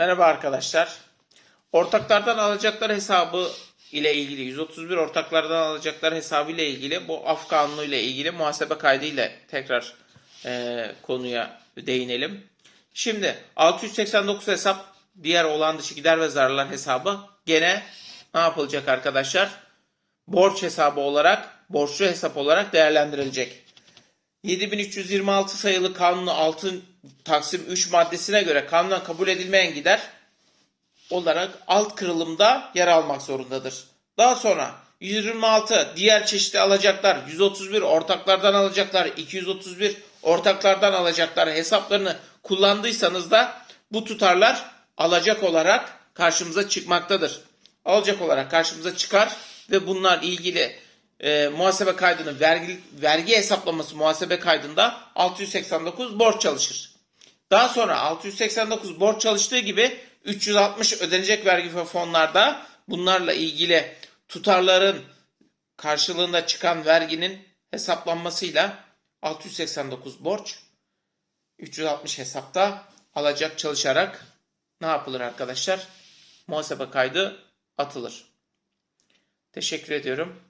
Merhaba arkadaşlar. Ortaklardan alacaklar hesabı ile ilgili 131 ortaklardan alacaklar hesabı ile ilgili bu af kanunu ile ilgili muhasebe kaydı ile tekrar e, konuya değinelim. Şimdi 689 hesap diğer olan dışı gider ve zararlar hesabı gene ne yapılacak arkadaşlar? Borç hesabı olarak, borçlu hesap olarak değerlendirilecek. 7326 sayılı kanunun 6 Taksim 3 maddesine göre kanundan kabul edilmeyen gider olarak alt kırılımda yer almak zorundadır. Daha sonra 126 diğer çeşitli alacaklar, 131 ortaklardan alacaklar, 231 ortaklardan alacaklar hesaplarını kullandıysanız da bu tutarlar alacak olarak karşımıza çıkmaktadır. Alacak olarak karşımıza çıkar ve bunlar ilgili e, muhasebe kaydının vergi, vergi hesaplaması muhasebe kaydında 689 borç çalışır. Daha sonra 689 borç çalıştığı gibi 360 ödenecek vergi ve fonlarda bunlarla ilgili tutarların karşılığında çıkan verginin hesaplanmasıyla 689 borç 360 hesapta alacak çalışarak ne yapılır arkadaşlar? Muhasebe kaydı atılır. Teşekkür ediyorum.